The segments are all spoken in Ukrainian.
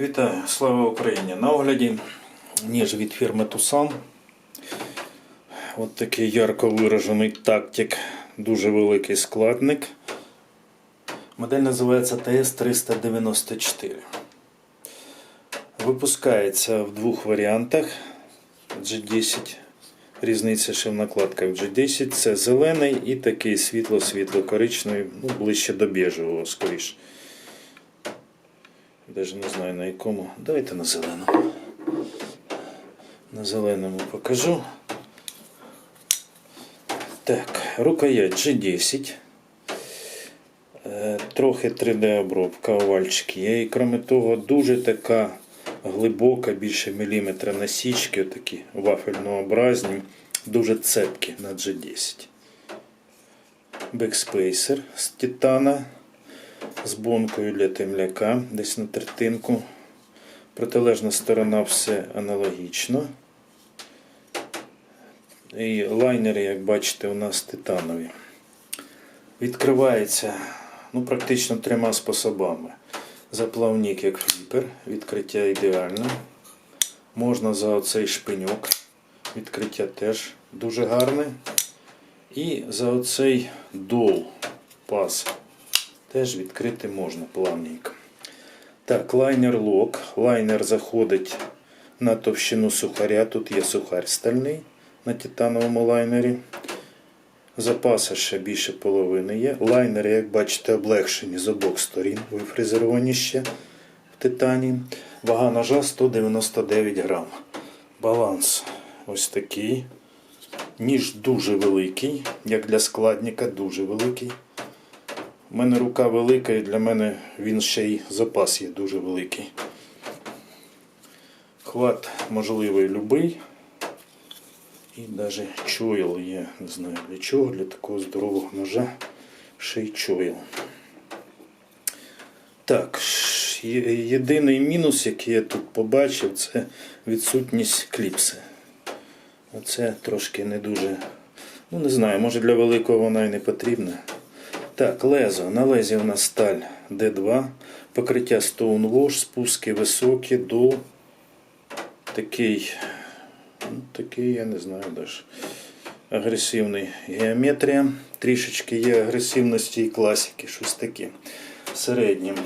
Вітаю, слава Україні! На огляді ніж від фірми Тусан. От такий ярко виражений тактик, дуже великий складник. Модель називається ТС-394. Випускається в двох варіантах G10. Різниця ще в накладках G10 це зелений і такий світло-світло-коричневий, ну, ближче до біжевого, скоріше. Даже не знаю на якому. Давайте на зеленому. На зеленому покажу. Так, рукоять G10. Е, Трохи 3D-обробка, овальчик є. І крім того, дуже така глибока, більше міліметра насічки, такі вафельнообразні, дуже цепкі на G10. Бекспейсер з титана з бонкою для темляка, десь на третинку. Протилежна сторона все аналогічно. І лайнери, як бачите, у нас титанові. Відкривається ну, практично трьома способами. Заплавник як фліпер, відкриття ідеальне. Можна за оцей шпиньок. Відкриття теж дуже гарне. І за оцей дол паз теж відкрити можна плавненько. Так, лайнер лок. Лайнер заходить на товщину сухаря. Тут є сухарь стальний на титановому лайнері. Запаса ще більше половини є. Лайнери, як бачите, облегшені з обох сторін, вифрезеровані ще в титані. Вага ножа 199 грам. Баланс ось такий. Ніж дуже великий, як для складника, дуже великий. У мене рука велика і для мене він ще й запас є дуже великий. Хват можливий любий. І навіть чойл є, не знаю для чого, для такого здорового ножа ще й чойл. Так, єдиний мінус, який я тут побачив, це відсутність кліпси. Оце трошки не дуже. Ну, не знаю, може для великого вона і не потрібна. Так, лезо. На лезі у нас сталь D2, покриття Stone Wash, спуски високі до такий, ну, такий, я не знаю даже. Агресивний геометрія. Трішечки є агресивності і класики, щось таке. Середнім.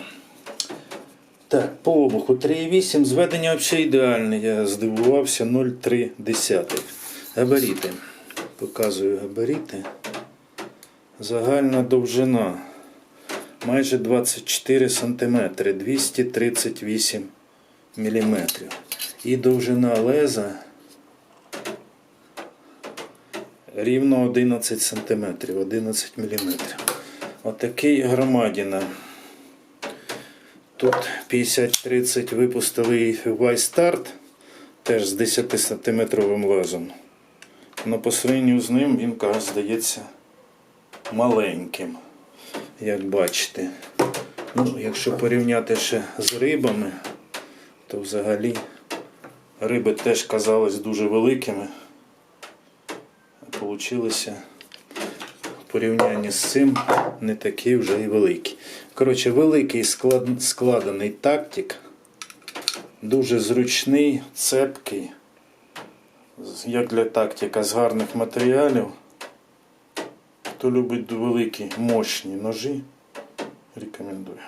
Так, по обуху 3,8. Зведення взагалі ідеальне. Я здивувався 0,3. Габаріти. Показую габаріти. Загальна довжина майже 24 см, 238 мм. І довжина леза рівно 11 см, 11 мм. Отакий громадіна. Тут 50-30 випустили Y-Start, теж з 10 сантиметровим лезом. Но по сравненню з ним він, здається, маленьким, як бачите. Ну, якщо порівняти ще з рибами, то взагалі риби теж казались дуже великими, получилися в порівнянні з цим не такі вже і великі. Коротше, великий склад... складений тактик, дуже зручний, цепкий, як для тактика з гарних матеріалів. Хто любить великі мощні ножі, рекомендую.